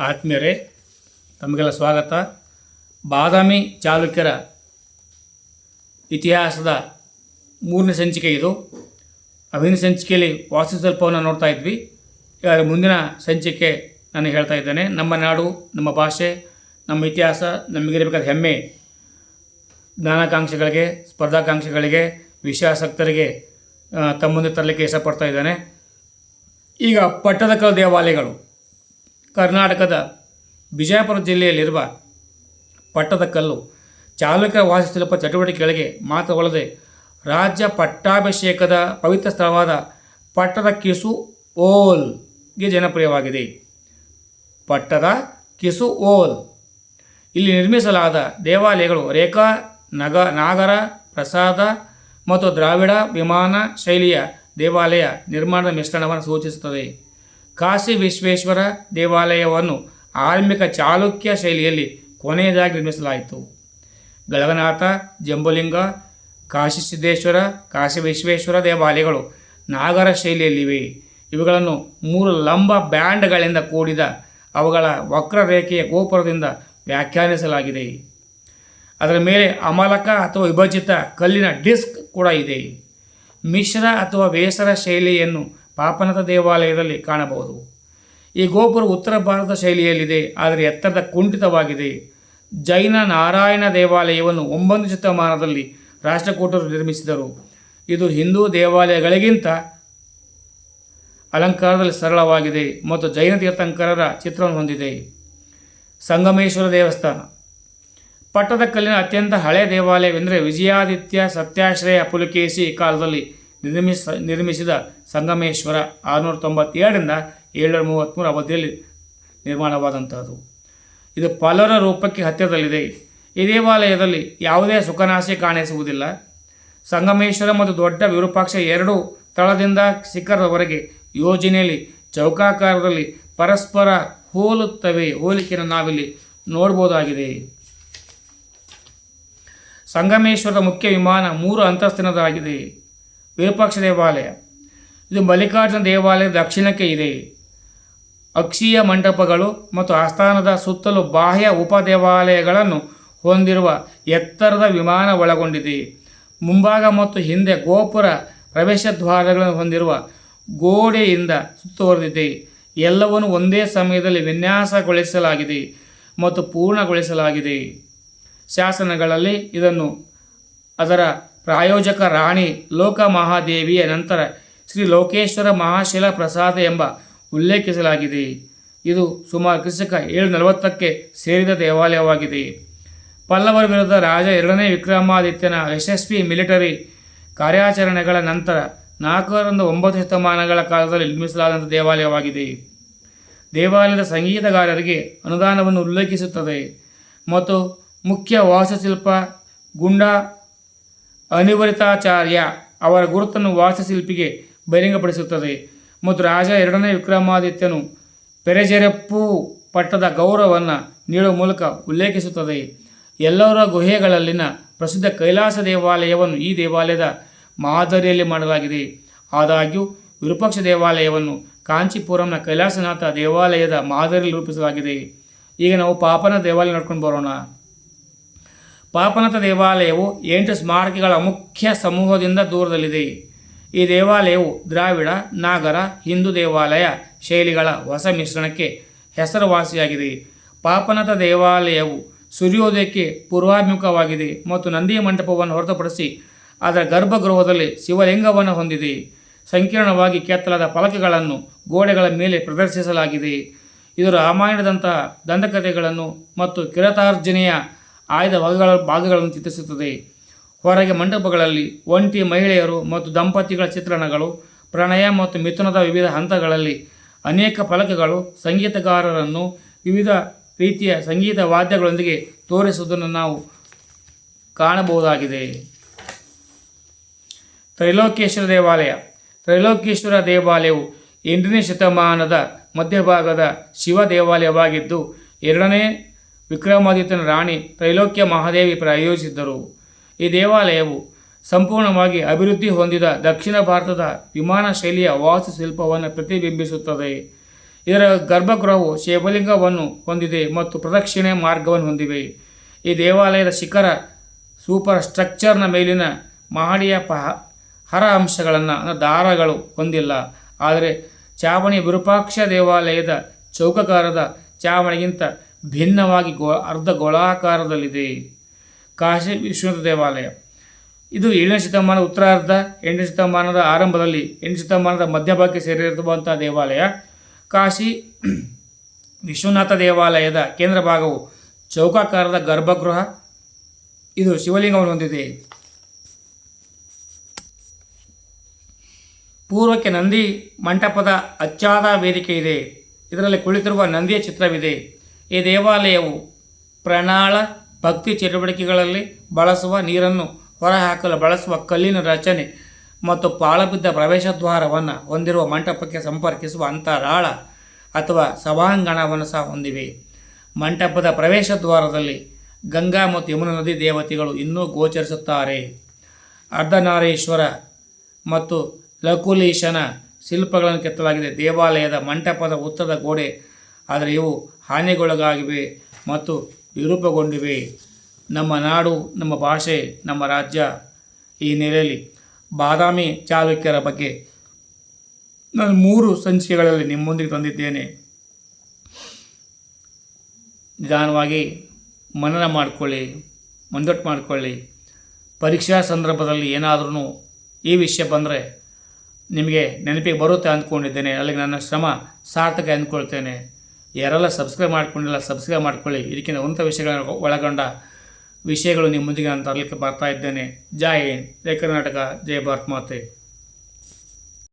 ಆತ್ಮೀಯರೇ, ತಮಗೆಲ್ಲ ಸ್ವಾಗತ. ಬಾದಾಮಿ ಚಾಲುಕ್ಯರ ಇತಿಹಾಸದ ಮೂರನೇ ಸಂಚಿಕೆ ಇದು. ಅಭಿನ ಸಂಚಿಕೆಯಲ್ಲಿ ವಾಸ್ತುಶಿಲ್ಪವನ್ನು ನೋಡ್ತಾ ಇದ್ವಿ. ಈಗ ಮುಂದಿನ ಸಂಚಿಕೆ ನಾನು ಹೇಳ್ತಾ ಇದ್ದೇನೆ. ನಮ್ಮ ನಾಡು, ನಮ್ಮ ಭಾಷೆ, ನಮ್ಮ ಇತಿಹಾಸ, ನಮಗಿರಬೇಕಾದ ಹೆಮ್ಮೆ, ಜ್ಞಾನಾಕಾಂಕ್ಷೆಗಳಿಗೆ, ಸ್ಪರ್ಧಾಕಾಂಕ್ಷೆಗಳಿಗೆ, ವಿಷಯಾಸಕ್ತರಿಗೆ ತಮ್ಮ ಮುಂದೆ ತರಲಿಕ್ಕೆ ಇಷ್ಟಪಡ್ತಾ ಇದ್ದಾನೆ. ಈಗ ಪಟ್ಟದಕಲ್ಲು ದೇವಾಲಯಗಳು. ಕರ್ನಾಟಕದ ಬಿಜಾಪುರ ಜಿಲ್ಲೆಯಲ್ಲಿರುವ ಪಟ್ಟದಕಲ್ಲು ಚಾಲುಕ್ಯ ವಾಸ್ತುಶಿಲ್ಪ ಚಟುವಟಿಕೆಗಳಿಗೆ ಮಾತ್ರವಲ್ಲದೆ ರಾಜ್ಯ ಪಟ್ಟಾಭಿಷೇಕದ ಪವಿತ್ರ ಸ್ಥಳವಾದ ಪಟ್ಟದ ಕಿಸು ಓಲ್ಗೆ ಜನಪ್ರಿಯವಾಗಿದೆ. ಪಟ್ಟದ ಕಿಸು ಓಲ್. ಇಲ್ಲಿ ನಿರ್ಮಿಸಲಾದ ದೇವಾಲಯಗಳು ರೇಖಾ, ನಗ, ನಾಗರ, ಪ್ರಸಾದ ಮತ್ತು ದ್ರಾವಿಡ ವಿಮಾನ ಶೈಲಿಯ ದೇವಾಲಯ ನಿರ್ಮಾಣದ ಮಿಶ್ರಣವನ್ನು ಸೂಚಿಸುತ್ತದೆ ಕಾಶಿ ವಿಶ್ವೇಶ್ವರ ದೇವಾಲಯವನ್ನು ಆರಂಭಿಕ ಚಾಲುಕ್ಯ ಶೈಲಿಯಲ್ಲಿ ಕೊನೆಯದಾಗಿ ನಿರ್ಮಿಸಲಾಯಿತು. ಗಳಗನಾಥ, ಜಂಬುಲಿಂಗ, ಕಾಶಿ ಸಿದ್ದೇಶ್ವರ, ಕಾಶಿ ವಿಶ್ವೇಶ್ವರ ದೇವಾಲಯಗಳು ನಾಗರ ಶೈಲಿಯಲ್ಲಿವೆ. ಇವುಗಳನ್ನು ಮೂರು ಲಂಬ ಬ್ಯಾಂಡ್ಗಳಿಂದ ಕೂಡಿದ ಅವುಗಳ ವಕ್ರರೇಖೆಯ ಗೋಪುರದಿಂದ ವ್ಯಾಖ್ಯಾನಿಸಲಾಗಿದೆ. ಅದರ ಮೇಲೆ ಅಮಲಕ ಅಥವಾ ವಿಭಜಿತ ಕಲ್ಲಿನ ಡಿಸ್ಕ್ ಕೂಡ ಇದೆ. ಮಿಶ್ರ ಅಥವಾ ಬೇಸರ ಶೈಲಿಯನ್ನು ಪಾಪನಾಥ ದೇವಾಲಯದಲ್ಲಿ ಕಾಣಬಹುದು. ಈ ಗೋಪುರ ಉತ್ತರ ಭಾರತ ಶೈಲಿಯಲ್ಲಿದೆ, ಆದರೆ ಎತ್ತರದ ಕುಂಠಿತವಾಗಿದೆ. ಜೈನ ನಾರಾಯಣ ದೇವಾಲಯವನ್ನು ಒಂಬತ್ತು ಶತಮಾನದಲ್ಲಿ ರಾಷ್ಟ್ರಕೂಟರು ನಿರ್ಮಿಸಿದರು. ಇದು ಹಿಂದೂ ದೇವಾಲಯಗಳಿಗಿಂತ ಅಲಂಕಾರದಲ್ಲಿ ಸರಳವಾಗಿದೆ ಮತ್ತು ಜೈನ ತೀರ್ಥಂಕರರ ಚಿತ್ರವನ್ನು ಹೊಂದಿದೆ. ಸಂಗಮೇಶ್ವರ ದೇವಸ್ಥಾನ. ಪಟ್ಟದಕಲ್ಲಿನ ಅತ್ಯಂತ ಹಳೆಯ ದೇವಾಲಯವೆಂದರೆ ವಿಜಯಾದಿತ್ಯ ಸತ್ಯಾಶ್ರಯ ಪುಲಕೇಶಿ ಕಾಲದಲ್ಲಿ ನಿರ್ಮಿಸ ನಿರ್ಮಿಸಿದ ಸಂಗಮೇಶ್ವರ ಆರುನೂರ ತೊಂಬತ್ತೇಳರಿಂದ ಏಳ್ನೂರ ಮೂವತ್ತ್ಮೂರು ಅವಧಿಯಲ್ಲಿ ನಿರ್ಮಾಣವಾದಂಥದ್ದು ಇದು ಪಲರ ರೂಪಕ್ಕೆ ಹತ್ತಿರದಲ್ಲಿದೆ. ಈ ದೇವಾಲಯದಲ್ಲಿ ಯಾವುದೇ ಸುಖನಾಶಿ ಕಾಣಿಸುವುದಿಲ್ಲ. ಸಂಗಮೇಶ್ವರ ಮತ್ತು ದೊಡ್ಡ ವಿರೂಪಾಕ್ಷ ಎರಡೂ ತಳದಿಂದ ಶಿಖರದವರೆಗೆ ಯೋಜನೆಯಲ್ಲಿ ಚೌಕಾಕಾರದಲ್ಲಿ ಪರಸ್ಪರ ಹೋಲುತ್ತವೆ. ಹೋಲಿಕೆಯನ್ನು ನಾವಿಲ್ಲಿ ನೋಡ್ಬೋದಾಗಿದೆ. ಸಂಗಮೇಶ್ವರದ ಮುಖ್ಯ ವಿಮಾನ ಮೂರು ಅಂತಸ್ತಿನದಾಗಿದೆ. ವಿರೂಪಾಕ್ಷ ದೇವಾಲಯ. ಇದು ಮಲ್ಲಿಕಾರ್ಜುನ ದೇವಾಲಯದ ದಕ್ಷಿಣಕ್ಕೆ ಇದೆ. ಅಕ್ಷೀಯ ಮಂಟಪಗಳು ಮತ್ತು ಆಸ್ಥಾನದ ಸುತ್ತಲೂ ಬಾಹ್ಯ ಉಪದೇವಾಲಯಗಳನ್ನು ಹೊಂದಿರುವ ಎತ್ತರದ ವಿಮಾನ ಒಳಗೊಂಡಿದೆ. ಮುಂಭಾಗ ಮತ್ತು ಹಿಂದೆ ಗೋಪುರ ಪ್ರವೇಶ ದ್ವಾರಗಳನ್ನು ಹೊಂದಿರುವ ಗೋಡೆಯಿಂದ ಸುತ್ತುವರೆದಿದೆ. ಎಲ್ಲವನ್ನು ಒಂದೇ ಸಮಯದಲ್ಲಿ ವಿನ್ಯಾಸಗೊಳಿಸಲಾಗಿದೆ ಮತ್ತು ಪೂರ್ಣಗೊಳಿಸಲಾಗಿದೆ. ಶಾಸನಗಳಲ್ಲಿ ಇದನ್ನು ಅದರ ಪ್ರಾಯೋಜಕ ರಾಣಿ ಲೋಕಮಹಾದೇವಿಯ ನಂತರ ಶ್ರೀ ಲೋಕೇಶ್ವರ ಮಹಾಶಿಲಾ ಪ್ರಸಾದ ಎಂಬ ಉಲ್ಲೇಖಿಸಲಾಗಿದೆ. ಇದು ಸುಮಾರು ಕ್ರಿಸ್ತಕ ಏಳು ನಲವತ್ತಕ್ಕೆ ಸೇರಿದ ದೇವಾಲಯವಾಗಿದೆ. ಪಲ್ಲವರ ವಿರುದ್ಧ ರಾಜ ಎರಡನೇ ವಿಕ್ರಮಾದಿತ್ಯನ ಯಶಸ್ವಿ ಮಿಲಿಟರಿ ಕಾರ್ಯಾಚರಣೆಗಳ ನಂತರ ನಾಲ್ಕರಿಂದ ಒಂಬತ್ತು ಶತಮಾನಗಳ ಕಾಲದಲ್ಲಿ ನಿರ್ಮಿಸಲಾದಂಥ ದೇವಾಲಯವಾಗಿದೆ. ದೇವಾಲಯದ ಸಂಗೀತಗಾರರಿಗೆ ಅನುದಾನವನ್ನು ಉಲ್ಲೇಖಿಸುತ್ತದೆ. ಮತ್ತು ಮುಖ್ಯ ವಾಸ್ತುಶಿಲ್ಪ ಗುಂಡ ಅನಿವರಿತಾಚಾರ್ಯ ಅವರ ಗುರುತನ್ನು ವಾಸ್ತುಶಿಲ್ಪಿಗೆ ಬಹಿರಂಗಪಡಿಸುತ್ತದೆ. ಮತ್ತು ರಾಜ ಎರಡನೇ ವಿಕ್ರಮಾದಿತ್ಯನು ಪೆರೆಜೆರೆಪ್ಪು ಪಟ್ಟದ ಗೌರವವನ್ನು ನೀಡುವ ಮೂಲಕ ಉಲ್ಲೇಖಿಸುತ್ತದೆ. ಎಲ್ಲರ ಗುಹೆಗಳಲ್ಲಿನ ಪ್ರಸಿದ್ಧ ಕೈಲಾಸ ದೇವಾಲಯವನ್ನು ಈ ದೇವಾಲಯದ ಮಾದರಿಯಲ್ಲಿ ಮಾಡಲಾಗಿದೆ. ಆದಾಗ್ಯೂ, ವಿರೂಪಾಕ್ಷ ದೇವಾಲಯವನ್ನು ಕಾಂಚೀಪುರಂನ ಕೈಲಾಸನಾಥ ದೇವಾಲಯದ ಮಾದರಿಯಲ್ಲಿ ರೂಪಿಸಲಾಗಿದೆ. ಈಗ ನಾವು ಪಾಪನ ದೇವಾಲಯ ನೋಡ್ಕೊಂಡು ಬರೋಣ. ಪಾಪನಾಥ ದೇವಾಲಯವು ಎಂಟು ಸ್ಮಾರಕಗಳ ಮುಖ್ಯ ಸಮೂಹದಿಂದ ದೂರದಲ್ಲಿದೆ. ಈ ದೇವಾಲಯವು ದ್ರಾವಿಡ, ನಾಗರ, ಹಿಂದೂ ದೇವಾಲಯ ಶೈಲಿಗಳ ಹೊಸ ಮಿಶ್ರಣಕ್ಕೆ ಹೆಸರುವಾಸಿಯಾಗಿದೆ. ಪಾಪನಾಥ ದೇವಾಲಯವು ಸೂರ್ಯೋದಯಕ್ಕೆ ಪೂರ್ವಾಭಿಮುಖವಾಗಿದೆ ಮತ್ತು ನಂದಿ ಮಂಟಪವನ್ನು ಹೊರತುಪಡಿಸಿ ಅದರ ಗರ್ಭಗೃಹದಲ್ಲಿ ಶಿವಲಿಂಗವನ್ನು ಹೊಂದಿದೆ. ಸಂಕೀರ್ಣವಾಗಿ ಕೆತ್ತಲಾದ ಫಲಕಗಳನ್ನು ಗೋಡೆಗಳ ಮೇಲೆ ಪ್ರದರ್ಶಿಸಲಾಗಿದೆ. ಇದು ರಾಮಾಯಣದಂತಹ ದಂತಕಥೆಗಳನ್ನು ಮತ್ತು ಕಿರತಾರ್ಜನೆಯ ಆಯ್ದ ಭಾಗಗಳ ಭಾಗಗಳನ್ನು ಚಿತ್ರಿಸುತ್ತದೆ. ಹೊರಗೆ ಮಂಟಪಗಳಲ್ಲಿ ಒಂಟಿ ಮಹಿಳೆಯರು ಮತ್ತು ದಂಪತಿಗಳ ಚಿತ್ರಣಗಳು, ಪ್ರಣಯ ಮತ್ತು ಮಿಥುನದ ವಿವಿಧ ಹಂತಗಳಲ್ಲಿ ಅನೇಕ ಫಲಕಗಳು ಸಂಗೀತಗಾರರನ್ನು ವಿವಿಧ ರೀತಿಯ ಸಂಗೀತ ವಾದ್ಯಗಳೊಂದಿಗೆ ತೋರಿಸುವುದನ್ನು ನಾವು ಕಾಣಬಹುದಾಗಿದೆ. ತ್ರೈಲೋಕೇಶ್ವರ ದೇವಾಲಯ. ತ್ರೈಲೋಕೇಶ್ವರ ದೇವಾಲಯವು ಎಂಟನೇ ಶತಮಾನದ ಮಧ್ಯಭಾಗದ ಶಿವ ದೇವಾಲಯವಾಗಿದ್ದು, ಎರಡನೇ ವಿಕ್ರಮಾದಿತ್ಯನ ರಾಣಿ ತ್ರೈಲೋಕ್ಯ ಮಹಾದೇವಿ ಪ್ರಾಯೋಜಿಸಿದ್ದರು. ಈ ದೇವಾಲಯವು ಸಂಪೂರ್ಣವಾಗಿ ಅಭಿವೃದ್ಧಿ ಹೊಂದಿದ ದಕ್ಷಿಣ ಭಾರತದ ವಿಮಾನ ಶೈಲಿಯ ವಾಸ್ತುಶಿಲ್ಪವನ್ನು ಪ್ರತಿಬಿಂಬಿಸುತ್ತದೆ. ಇದರ ಗರ್ಭಗೃಹವು ಶಿವಲಿಂಗವನ್ನು ಹೊಂದಿದೆ ಮತ್ತು ಪ್ರದಕ್ಷಿಣೆ ಮಾರ್ಗವನ್ನು ಹೊಂದಿವೆ. ಈ ದೇವಾಲಯದ ಶಿಖರ ಸೂಪರ್ ಸ್ಟ್ರಕ್ಚರ್ನ ಮೇಲಿನ ಮಹಡಿಯ ಪಹ ಹರ ಅಂಶಗಳನ್ನು ದಾರಗಳು ಹೊಂದಿಲ್ಲ. ಆದರೆ ಚಾವಣಿ ವಿರೂಪಾಕ್ಷ ದೇವಾಲಯದ ಚೌಕಕಾರದ ಚಾವಣಿಗಿಂತ ಭಿನ್ನವಾಗಿ ಗೋ ಅರ್ಧ ಗೋಳಾಕಾರದಲ್ಲಿದೆ ಕಾಶಿ ವಿಶ್ವನಾಥ ದೇವಾಲಯ. ಇದು ಏಳನೇ ಶತಮಾನದ ಉತ್ತರಾರ್ಧ, ಎಂಟನೇ ಶತಮಾನದ ಆರಂಭದಲ್ಲಿ ಎಂಟು ಶತಮಾನದ ಮಧ್ಯಭಾಗಕ್ಕೆ ಸೇರಿರುವಂಥ ದೇವಾಲಯ. ಕಾಶಿ ವಿಶ್ವನಾಥ ದೇವಾಲಯದ ಕೇಂದ್ರ ಭಾಗವು ಚೌಕಾಕಾರದ ಗರ್ಭಗೃಹ. ಇದು ಶಿವಲಿಂಗವನ್ನು ಹೊಂದಿದೆ. ಪೂರ್ವಕ್ಕೆ ನಂದಿ ಮಂಟಪದ ಅಚ್ಚಾದ ವೇದಿಕೆ ಇದೆ. ಇದರಲ್ಲಿ ಕುಳಿತಿರುವ ನಂದಿಯ ಚಿತ್ರವಿದೆ. ಈ ದೇವಾಲಯವು ಪ್ರಣಾಳ ಭಕ್ತಿ ಚಟುವಟಿಕೆಗಳಲ್ಲಿ ಬಳಸುವ ನೀರನ್ನು ಹೊರಹಾಕಲು ಬಳಸುವ ಕಲ್ಲಿನ ರಚನೆ ಮತ್ತು ಪಾಳಬಿದ್ದ ಪ್ರವೇಶ ದ್ವಾರವನ್ನು ಹೊಂದಿರುವ ಮಂಟಪಕ್ಕೆ ಸಂಪರ್ಕಿಸುವ ಅಂತರಾಳ ಅಥವಾ ಸಭಾಂಗಣವನ್ನು ಸಹ ಹೊಂದಿವೆ. ಮಂಟಪದ ಪ್ರವೇಶ ದ್ವಾರದಲ್ಲಿ ಗಂಗಾ ಮತ್ತು ಯಮುನಾ ನದಿ ದೇವತೆಗಳು ಇನ್ನೂ ಗೋಚರಿಸುತ್ತಾರೆ. ಅರ್ಧನಾರೇಶ್ವರ ಮತ್ತು ಲಕುಲೀಶನ ಶಿಲ್ಪಗಳನ್ನು ಕೆತ್ತಲಾಗಿದೆ. ದೇವಾಲಯದ ಮಂಟಪದ ಉತ್ತರದ ಗೋಡೆ, ಆದರೆ ಇವು ಹಾನಿಗೊಳಗಾಗಿವೆ ಮತ್ತು ವಿರೂಪಗೊಂಡಿವೆ. ನಮ್ಮ ನಾಡು, ನಮ್ಮ ಭಾಷೆ, ನಮ್ಮ ರಾಜ್ಯ ಈ ನೆಲೆಯಲ್ಲಿ ಬಾದಾಮಿ ಚಾಲುಕ್ಯರ ಬಗ್ಗೆ ನಾನು ಮೂರು ಸಂಚಿಕೆಗಳಲ್ಲಿ ನಿಮ್ಮೊಂದಿಗೆ ತಂದಿದ್ದೇನೆ. ನಿಧಾನವಾಗಿ ಮನನ ಮಾಡಿಕೊಳ್ಳಿ, ಮುಂದಟ್ಟು ಮಾಡಿಕೊಳ್ಳಿ. ಪರೀಕ್ಷಾ ಸಂದರ್ಭದಲ್ಲಿ ಏನಾದ್ರೂ ಈ ವಿಷಯ ಬಂದರೆ ನಿಮಗೆ ನೆನಪಿಗೆ ಬರುತ್ತೆ ಅಂದ್ಕೊಂಡಿದ್ದೇನೆ. ಅಲ್ಲಿಗೆ ನನ್ನ ಶ್ರಮ ಸಾರ್ಥಕ ಅಂದ್ಕೊಳ್ತೇನೆ ಯಾರೆಲ್ಲ ಸಬ್ಸ್ಕ್ರೈಬ್ ಮಾಡ್ಕೊಂಡಿಲ್ಲ ಸಬ್ಸ್ಕ್ರೈಬ್ ಮಾಡ್ಕೊಳ್ಳಿ. ಇದಕ್ಕಿಂತ ಉನ್ನತ ವಿಷಯಗಳನ್ನು ಒಳಗೊಂಡ ವಿಷಯಗಳು ನಿಮ್ಮ ಮುಂದಿಗೆ ನಾನು ತರಲಿಕ್ಕೆ ಬರ್ತಾ ಇದ್ದೇನೆ. ಜೈ ಹಿಂದ್. ಜೈ ಕರ್ನಾಟಕ. ಜೈ ಭಾರತ್ ಮಾತೆ.